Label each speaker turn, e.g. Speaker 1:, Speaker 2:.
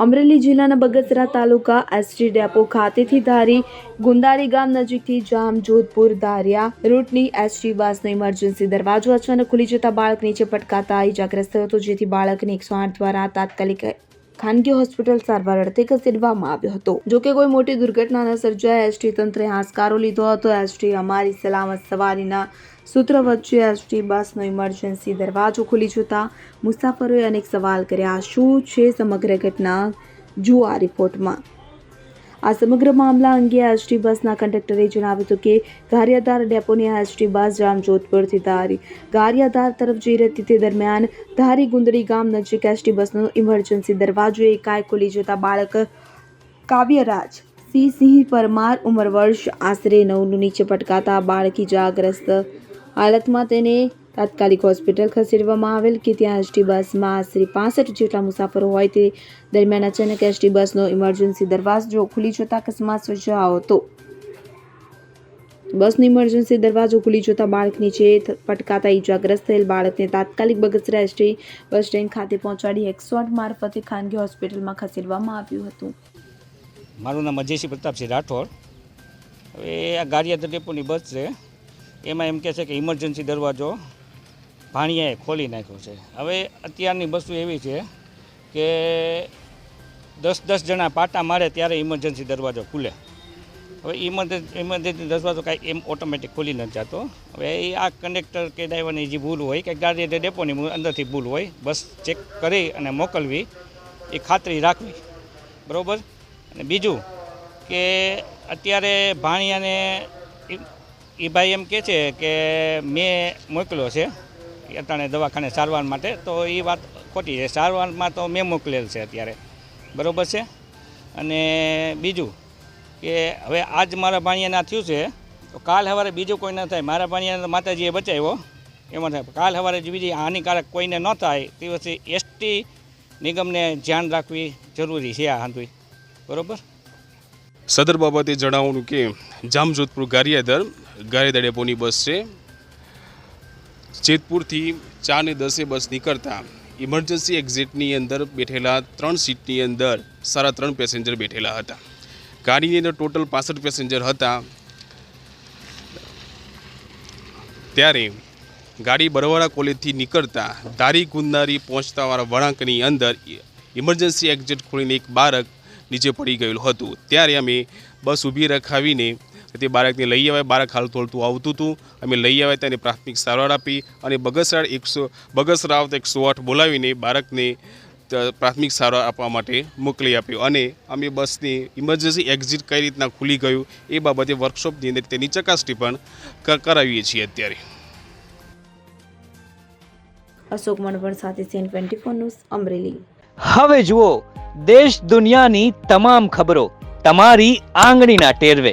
Speaker 1: અમરેલી જિલ્લાના બગસરા તાલુકા ST depot ખાતેથી ધારી ગુંદારી ગામ નજીકથી જામ જોધપુર ધારિયા રૂટની એસટી બસનો ઇમરજન્સી દરવાજો અચાનક ખુલી જતા બાળક નીચે પટકાતા ઇજાગ્રસ્ત હતો, જેથી બાળકને એકસો આઠ દ્વારા તાત્કાલિક ખાનગી હોસ્પિટલ સારવાર અર્થે ખસેડવામાં આવ્યો હતો. જોકે કોઈ મોટી દુર્ઘટના ન સર્જાય એસટી તંત્રે હાશકારો લીધો હતો. એસટી અમારી સલામત સવારીના સૂત્ર વચ્ચે એસટી બસનો ઇમરજન્સી દરવાજો ખુલી જતા મુસાફરોએ અનેક સવાલ કર્યા. શું છે સમગ્ર ઘટના? જુઓ આ રિપોર્ટમાં. આ સમગ્ર મામલા અંગે એસટી બસના કંડક્ટરે જણાવ્યું હતું કે ગારિયાધાર ડેપોની એસટી બસ જામ જોધપુરથી ધારી. ગારિયાધાર તરફ જઈ રહી તે દરમિયાન ધારી ગુંદડી ગામ નજીક એસટી બસનો ઇમરજન્સી દરવાજો એકાએક ખુલી જતા બાળક કાવ્યરાજ સી સિંહ પરમાર ઉંમર વર્ષ આશરે નવનું નીચે પટકાતા બાળકી જાગ્રસ્ત હાલતમાં તેને તાત્કાલિક હોસ્પિટલ ખસેડવામાં આવેલ કે ત્યાં એસટી બસમાં આશરે પાસઠ જેટલા મુસાફરો હોય તે દરમિયાન અચાનક એસટી બસનો ઇમરજન્સી દરવાજો ખુલી જતા અકસ્માત સર્જાયો હતો. બસનો ઇમરજન્સી દરવાજો ખુલી જતા બાળક નીચે પટકાતા ઈજાગ્રસ્ત થયેલ બાળકને તાત્કાલિક બગસરા એસટી બસ સ્ટેન્ડ ખાતે પહોંચાડી એકસો આઠ મારફતે ખાનગી હોસ્પિટલમાં ખસેડવામાં આવ્યું હતું.
Speaker 2: મારું નામ અજયસિંહ પ્રતાપસિંહ રાઠોડ. હવે આ ગાડિયા ડેપોની બસ છે. એમાં એમ કહે છે કે ઇમરજન્સી દરવાજો ભાણિયાએ ખોલી નાખ્યો છે. હવે અત્યારની વસ્તુ એવી છે કે દસ દસ જણા પાટા મારે ત્યારે ઇમરજન્સી દરવાજો ખુલે. હવે ઇમરજન્સી ઇમરજન્સી દરવાજો કાંઈ એમ ઓટોમેટિક ખુલી નથી જતો. હવે એ આ કંડક્ટર કે ડ્રાઈવરની જે ભૂલ હોય, કે ગાડી ડેપોની અંદરથી ભૂલ હોય, બસ ચેક કરી અને મોકલવી, એ ખાતરી રાખવી. બરાબર? અને બીજું કે અત્યારે ભાણિયાને એ ભાઈ એમ કહે છે કે મેં મોકલ્યો છે અટાણે દવાખાને સારવાર માટે, તો એ વાત ખોટી છે. સારવારમાં તો મેં મોકલેલ છે અત્યારે. બરાબર છે? અને બીજું કે હવે આજ મારા ભાણિયાના થયું છે, તો કાલ સવારે બીજું કોઈ ન થાય. મારા ભાણિયાને માતાજીએ બચાવ્યો. એમાં થાય, કાલ સવારે બીજી હાનિકારક કોઈને ન થાય, તે પછી એસટી નિગમને ધ્યાન રાખવી જરૂરી છે આ હાંધુય બરાબર?
Speaker 3: સદર બાબતે જણાવવાનું કે જામજોધપુર ગારિયાદર ગારિયાદર ડેપોની બસ છે. જેતપુરથી ચાર ને દસે બસ નીકળતા ઇમરજન્સી એક્ઝિટની અંદર બેઠેલા ત્રણ સીટની અંદર સારા ત્રણ પેસેન્જર બેઠેલા હતા. ગાડીની અંદર ટોટલ પાસઠ પેસેન્જર હતા. ત્યારે ગાડી બરવાડા કોલેજથી નીકળતા દારી ગુંદારી પહોંચતાવાળા વળાંકની અંદર ઇમરજન્સી એક્ઝિટ ખોલીને એક બાળક નીચે પડી ગયેલું હતું. ત્યારે અમે બસ ઊભી રખાવીને તે બાળકને લઈ આવ્યા. બાળક હાલ તોલતું આવતું હતું. અમે લઈ આવ્યા તેને પ્રાથમિક સારવાર આપી અને બગસરાળ એકસો બગસરાવત આવતા એકસો આઠ બોલાવીને બાળકને પ્રાથમિક સારવાર આપવા માટે મોકલી આપ્યો. અને અમે બસની ઇમરજન્સી એક્ઝિટ કઈ રીતના ખુલી ગયું એ બાબતે વર્કશોપની અંદર તેની ચકાસણી પણ કરાવીએ છીએ અત્યારે.
Speaker 1: અશોક મણવર સાથે CN twenty four news Amreli.
Speaker 4: હવે જુઓ દેશ દુનિયાની તમામ ખબરો તમારી આંગળીના ટેરવે.